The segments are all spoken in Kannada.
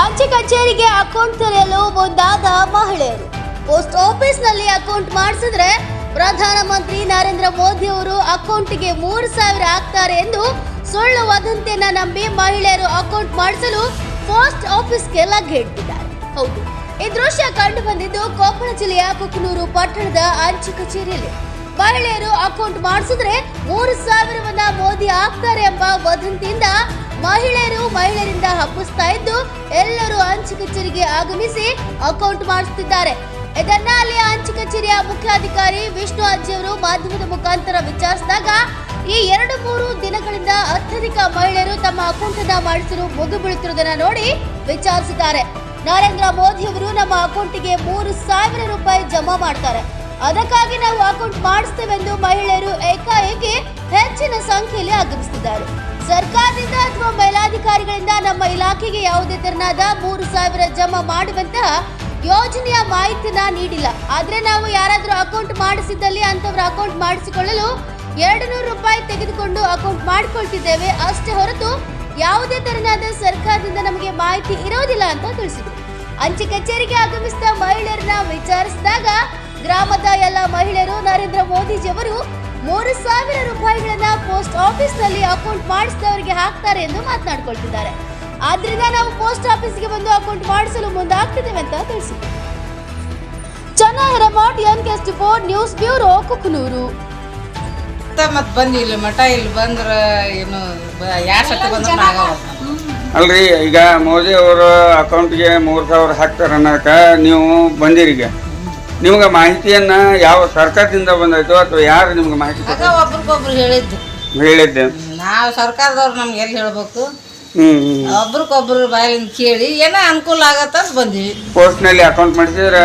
ಅಂಚೆ ಕಚೇರಿಗೆ ಅಕೌಂಟ್ ತೆರೆಯಲು ಮುಂದಾದ ಮಹಿಳೆಯರು. ಪೋಸ್ಟ್ ಆಫೀಸ್ನಲ್ಲಿ ಅಕೌಂಟ್ ಮಾಡಿಸಿದ್ರೆ ಪ್ರಧಾನಮಂತ್ರಿ ನರೇಂದ್ರ ಮೋದಿ ಅವರು ಅಕೌಂಟ್ಗೆ ಮೂರು ಸಾವಿರ ಹಾಕ್ತಾರೆ ಎಂದು ಸುಳ್ಳು ವದಂತಿಯನ್ನ ನಂಬಿ ಮಹಿಳೆಯರು ಅಕೌಂಟ್ ಮಾಡಿಸಲು ಪೋಸ್ಟ್ ಆಫೀಸ್ಗೆ ಲಗ್ಗೆ ಇಟ್ಟಿದ್ದಾರೆ. ಹೌದು, ಈ ದೃಶ್ಯ ಕಂಡು ಬಂದಿದ್ದು ಕೊಪ್ಪಳ ಜಿಲ್ಲೆಯ ಕುಕನೂರು ಪಟ್ಟಣದ ಅಂಚೆ ಕಚೇರಿಯಲ್ಲಿ. ಮಹಿಳೆಯರು ಅಕೌಂಟ್ ಮಾಡಿಸಿದ್ರೆ ಮೂರು ಸಾವಿರವನ್ನ ಮೋದಿ ಹಾಕ್ತಾರೆ ಎಂಬ ವದಂತಿಯಿಂದ ಮಹಿಳೆಯರು ಮಹಿಳೆಯರಿಂದ ಹಬ್ಬಿಸ್ತಾ ಇದ್ದು ಕಚೇರಿಗೆ ಆಗಮಿಸಿ ಅಕೌಂಟ್ ಮಾಡಿಸುತ್ತಿದ್ದಾರೆ. ಇದನ್ನ ಅಲ್ಲಿ ಅಂಚೆ ಕಚೇರಿಯ ಮುಖ್ಯಾಧಿಕಾರಿ ವಿಷ್ಣು ಅಜ್ಜಿ ಅವರು ಮಾಧ್ಯಮದ ಮುಖಾಂತರ ವಿಚಾರಿಸಿದಾಗ, ಈ ಎರಡು ಮೂರು ದಿನಗಳಿಂದ ಅತ್ಯಧಿಕ ಮಹಿಳೆಯರು ತಮ್ಮ ಅಕೌಂಟ್ ಅನ್ನ ಮಾಡಿಸಲು ಮುಗು ಬೀಳುತ್ತಿರುವುದನ್ನ ನೋಡಿ ವಿಚಾರಿಸಿದ್ದಾರೆ. ನರೇಂದ್ರ ಮೋದಿ ಅವರು ನಮ್ಮ ಅಕೌಂಟಿಗೆ ಮೂರು ಸಾವಿರ ರೂಪಾಯಿ ಜಮಾ ಮಾಡ್ತಾರೆ. ಅದಕ್ಕಾಗಿ ನಾವು ಅಕೌಂಟ್ ಮಾಡಿಸ್ತೇವೆಂದು ಮಹಿಳೆಯರು ಏಕಾಏಕಿ ಹೆಚ್ಚಿನ ಸಂಖ್ಯೆಯಲ್ಲಿ ಆಗಮಿಸುತ್ತಿದ್ದಾರೆ. ಸರ್ಕಾರದಿಂದ ಅಥವಾ ಮೇಲಾಧಿಕಾರಿಗಳಿಂದ ನಮ್ಮ ಇಲಾಖೆಗೆ ಯಾವುದೇ ತೆರನಾದ ಮೂರು ಸಾವಿರ ಜಮಾ ಮಾಡುವಂತಹ ಯೋಜನೆಯ ಮಾಹಿತಿನ ನೀಡಿಲ್ಲ. ಆದ್ರೆ ನಾವು ಯಾರಾದರೂ ಅಕೌಂಟ್ ಮಾಡಿಸಿದ್ದಲ್ಲಿ ಅಂತವ್ರ ಅಕೌಂಟ್ ಮಾಡಿಸಿಕೊಳ್ಳಲು ಎರಡು ರೂಪಾಯಿ ತೆಗೆದುಕೊಂಡು ಅಕೌಂಟ್ ಮಾಡಿಕೊಳ್ತಿದ್ದೇವೆ. ಅಷ್ಟೇ ಹೊರತು ಯಾವುದೇ ತೆರನಾದ ಸರ್ಕಾರದಿಂದ ನಮಗೆ ಮಾಹಿತಿ ಇರೋದಿಲ್ಲ ಅಂತ ತಿಳಿಸಿದರು. ಅಂಚೆ ಕಚೇರಿಗೆ ಆಗಮಿಸಿದ ಮಹಿಳೆಯರನ್ನ ವಿಚಾರಿಸಿದಾಗ ಗ್ರಾಮದ ಎಲ್ಲ ಮಹಿಳೆಯರು ನರೇಂದ್ರ ಮೋದಿಜಿಯವರು ಮೂರು ಸಾವಿರ ರೂಪಾಯಿಗಳನ್ನ ಪೋಸ್ಟ್ ಆಫೀಸ್ನಲ್ಲಿ ಅಕೌಂಟ್ ಮಾಡಿಸಿದವರಿಗೆ ಹಾಕ್ತಾರೆ ಎಂದು ಮಾತನಾಡಿಕೊಳ್ತಿದ್ದಾರೆ. ಆದ್ರಿಂದ ನಾವು ಪೋಸ್ಟ್ ಆಫೀಸ್ಗೆ ಬಂದು ಅಕೌಂಟ್ ಮಾಡಿಸಲು ಮುಂದಾಗ್ತಿದ್ದೇವೆ ಅಂತ ತಿಳಿಸಿದರು ಚನ್ನಹರಮಠ್ ಎನ್ ಕೆಸ್ಟ್ ಫೋರ್ ನ್ಯೂಸ್ ಬ್ಯೂರೋ ಕುಕ್ನೂರು ಮತ್ತೆ ಬಂದ್ವಿ ಇಲ್ಲಿ ಮಠ ಇಲ್ಲಿ ಬಂದ್ರ ಏನು ಯಾರು ಸತಿ ಬಂದ್ರ ಆಗವ ಅಲ್ರಿ ಈಗ ಮೋದಿ ಅವರು ಅಕೌಂಟ್ಗೆ ಮೂರು ಸಾವಿರ ಹಾಕ್ತಾರೆ ಅನ್ನೋಕ ನೀವು ಬಂದಿರಿ ಈಗ. ನಿಮ್ಗೆ ಮಾಹಿತಿಯನ್ನ ಯಾವ ಸರ್ಕಾರದಿಂದ ಬಂದಾಯ್ತು ಅಥವಾ ಯಾರು ನಿಮ್ಗೆ ಮಾಹಿತಿ ಒಬ್ರಿಗೊಬ್ರು ಹೇಳಿದ್ದು. ಹೇಳಿದ್ದೆ. ನಾವು ಸರ್ಕಾರದವ್ರು ನಮ್ಗೆ ಎಲ್ಲಿ ಹೇಳ್ಬೇಕು? ಹ್ಮ್ ಒಬ್ರಿಗೊಬ್ರು ಬಾಯಿಂದ ಕೇಳಿ ಏನೋ ಅನುಕೂಲ ಆಗತ್ತಂತ ಬಂದ್ವಿ. ಪೋಸ್ಟ್ನಲ್ಲಿ ಅಕೌಂಟ್ ಮಾಡಿದ್ರೆ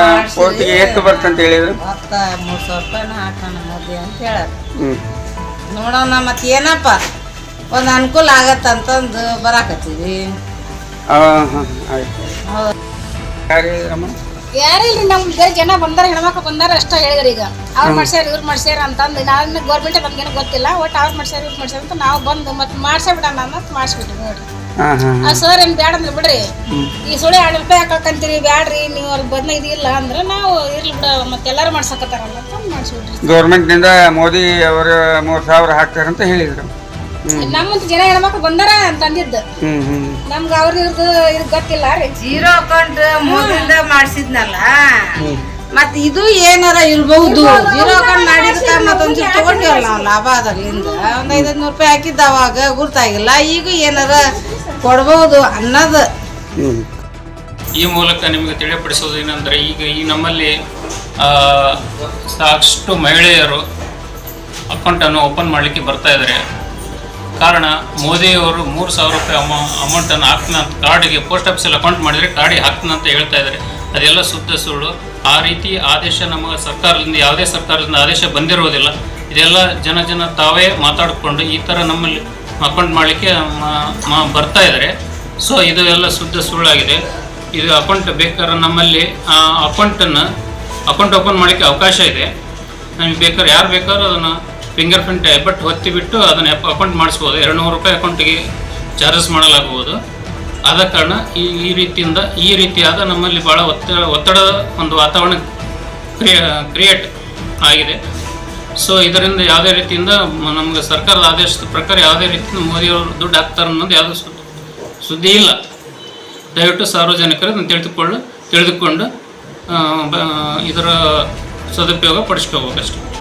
ಎಷ್ಟು ಬರ್ತಂತ ಹೇಳಿದ್ರು? ಮತ್ತ ಮೂರು ಸಾವಿರ ರೂಪಾಯಿನ ಹಾಕೋಣ ಮೋದಿ ಅಂತ ಹೇಳಾರ. ಹ್ಮ್. ನೋಡೋಣ ಮತ್ತೆ ಏನಪ್ಪ? ಒಂದು ಅನುಕೂಲ ಆಗತ್ತಂತಂದು ಬರಾಕತ್ತೀವಿ. ಆ, ಹಾ ಆಯ್ತು. ಹೌದು. ಯಾರು ಹೇಳಿದ್ರಮ್ಮ? ಯಾರು ಇಲ್ಲಿ ನಮ್ ಬೇರೆ ಜನ ಬಂದಾರ ಹೆಣ್ಮಕ್ಳು ಬಂದಾರ ಅಷ್ಟ ಹೇಳಿದ್ರ ಈಗ. ಅವ್ರು ಮಾಡ್ಸ್ಯಾರ ಇವ್ರು ಮಾಡ್ಸ್ಯಾರ ಅಂತಂದು ನಾನು ಗೌರ್ಮೆಂಟ್ ನಮ್ಗೇನು ಗೊತ್ತಿಲ್ಲ ಒಟ್ಟು ಅವ್ರು ಮಾಡ್ಸ್ಯಾರ ಇವ್ರು ಮಾಡ್ಸ್ಯಾರ ಅಂತ ನಾವು ಬಂದು ಮತ್ತೆ ಮಾಡ್ಸೇ ಬಿಡೋಣ ಅಂತ ಮಾಡಿಸ್ಬಿಟ್ಟು ನೋಡ್ರಿ ಆ ಸರ್ ಏನ್ ಬ್ಯಾಡ ಅಂದ್ರೆ ಬಿಡ್ರಿ ಈ ಸುಳಿ ಎರಡು ರೂಪಾಯಿ ಹಾಕಂತೀರಿ ಬ್ಯಾಡ್ರಿ ನೀವು ಅಲ್ಲಿ ಬದ್ನ ಇದಿಲ್ಲ ಅಂದ್ರೆ ನಾವು ಇರ್ಲಿ ಬಿಡ ಮತ್ತೆ ಎಲ್ಲಾರು ಮಾಡ್ಸಕತ್ತಾರಲ್ಲ ಅಂತ ಮಾಡಿಸ್ಬಿಟ್ರಿ ಗೌರ್ಮೆಂಟ್ನಿಂದ ಮೋದಿ ಅವರು ಮೂರ್ ಸಾವಿರ ಹಾಕ್ತಾರಂತ ಹೇಳಿದ್ರು. ನಮ್ಮಂತ ಜನ ಹೆಣ್ಮಕ್ಳು ಬಂದಾರ ಅಂತ ಅಂದಿದ್ದು. ನಮ್ಗ ಅವ್ರದ್ದು ಇದು ಗೊತ್ತಿಲ್ಲ ರೀ. ಜೀರೋ ಅಕೌಂಟ್ ಮೂರಿಂದ ಮಾಡಿಸಿದ್ನಲ್ಲ? ಮತ್ ಇದು ಏನಾರ ಇರ್ಬಹುದು ಜೀರೋ ಅಕೌಂಟ್ ಮಾಡಿದ್ರೆ ಮತ್ತೊಂದ್ ತಗೊಂಡಿವಲ್ಲ ನಾವು ಲಾಭ ಅದರಿಂದ ಒಂದ್ ಐದೈದು ನೂರು ರೂಪಾಯಿ ಹಾಕಿದ್ದ ಅವಾಗ ಗುರ್ತಾಗಿಲ್ಲ. ಈಗ ಏನಾರ ಕೊಡ್ಬಹುದು ಅನ್ನೋದು. ಈ ಮೂಲಕ ನಿಮಗೆ ತಿಳಿಪಡಿಸೋದು ಏನಂದ್ರೆ ಈಗ ಈ ನಮ್ಮಲ್ಲಿ ಆ, ಸಾಕಷ್ಟು ಮಹಿಳೆಯರು ಅಕೌಂಟನ್ನು ಓಪನ್ ಮಾಡಲಿಕ್ಕೆ ಬರ್ತಾ ಇದ್ದಾರೆ ಕಾರಣ ಮೋದಿಯವರು ಮೂರು ಸಾವಿರ ರೂಪಾಯಿ ಅಮೌ ಅಮೌಂಟನ್ನು ಹಾಕ್ತಾನೆ ಅಂತ, ಕಾರ್ಡಿಗೆ ಪೋಸ್ಟ್ ಆಫೀಸಲ್ಲಿ ಅಕೌಂಟ್ ಮಾಡಿದರೆ ಕಾರ್ಡಿಗೆ ಹಾಕ್ತಾನೆ ಅಂತ ಹೇಳ್ತಾ ಇದ್ದಾರೆ ಅದೆಲ್ಲ ಶುದ್ಧ ಸುಳ್ಳು. ಆ ರೀತಿ ಆದೇಶ ನಮ್ಮ ಸರ್ಕಾರದಿಂದ, ಯಾವುದೇ ಸರ್ಕಾರದಿಂದ ಆದೇಶ ಬಂದಿರೋದಿಲ್ಲ. ಇದೆಲ್ಲ ಜನ ಜನ ತಾವೇ ಮಾತಾಡಿಕೊಂಡು ಈ ಥರ ನಮ್ಮಲ್ಲಿ ಅಕೌಂಟ್ ಮಾಡಲಿಕ್ಕೆ ಬರ್ತಾ ಇದ್ದಾರೆ ಸೊ ಇದು ಎಲ್ಲ ಶುದ್ಧ ಸುಳ್ಳಾಗಿದೆ. ಇದು ಅಕೌಂಟ್ ಬೇಕಾದ್ರೆ ನಮ್ಮಲ್ಲಿ ಅಕೌಂಟನ್ನು ಅಕೌಂಟ್ ಓಪನ್ ಮಾಡಲಿಕ್ಕೆ ಅವಕಾಶ ಇದೆ. ನಮಗೆ ಬೇಕಾದ್ರೆ ಯಾರು ಬೇಕಾದ್ರೂ ಅದನ್ನು ಫಿಂಗರ್ ಪ್ರಿಂಟ್ ಬಟ್ ಹೊತ್ತಿ ಬಿಟ್ಟು ಅದನ್ನು ಅಕೌಂಟ್ ಮಾಡಿಸ್ಬೋದು. ಎರಡು ನೂರು ರೂಪಾಯಿ ಅಕೌಂಟಿಗೆ ಚಾರ್ಜಸ್ ಮಾಡಲಾಗುವುದು. ಆದ ಕಾರಣ ಈ ಈ ರೀತಿಯಿಂದ, ಈ ರೀತಿಯಾದ ನಮ್ಮಲ್ಲಿ ಭಾಳ ಒತ್ತಡ ಒತ್ತಡದ ಒಂದು ವಾತಾವರಣ ಕ್ರಿಯೇ ಕ್ರಿಯೇಟ್ ಆಗಿದೆ. ಸೊ ಇದರಿಂದ ಯಾವುದೇ ರೀತಿಯಿಂದ ನಮಗೆ ಸರ್ಕಾರದ ಆದೇಶದ ಪ್ರಕಾರ ಯಾವುದೇ ರೀತಿಯಿಂದ ಮೋದಿಯವರು ದುಡ್ಡು ಹಾಕ್ತಾರೆ ಅನ್ನೋದು ಯಾವುದೂ ಸುದ್ದಿ ಸುದ್ದಿ ಇಲ್ಲ. ದಯವಿಟ್ಟು ಸಾರ್ವಜನಿಕರು ಇದನ್ನು ತಿಳಿದುಕೊಳ್ಳು, ತಿಳಿದುಕೊಂಡು ಇದರ ಸದುಪಯೋಗ ಪಡಿಸ್ಕೋಬೇಕಷ್ಟೆ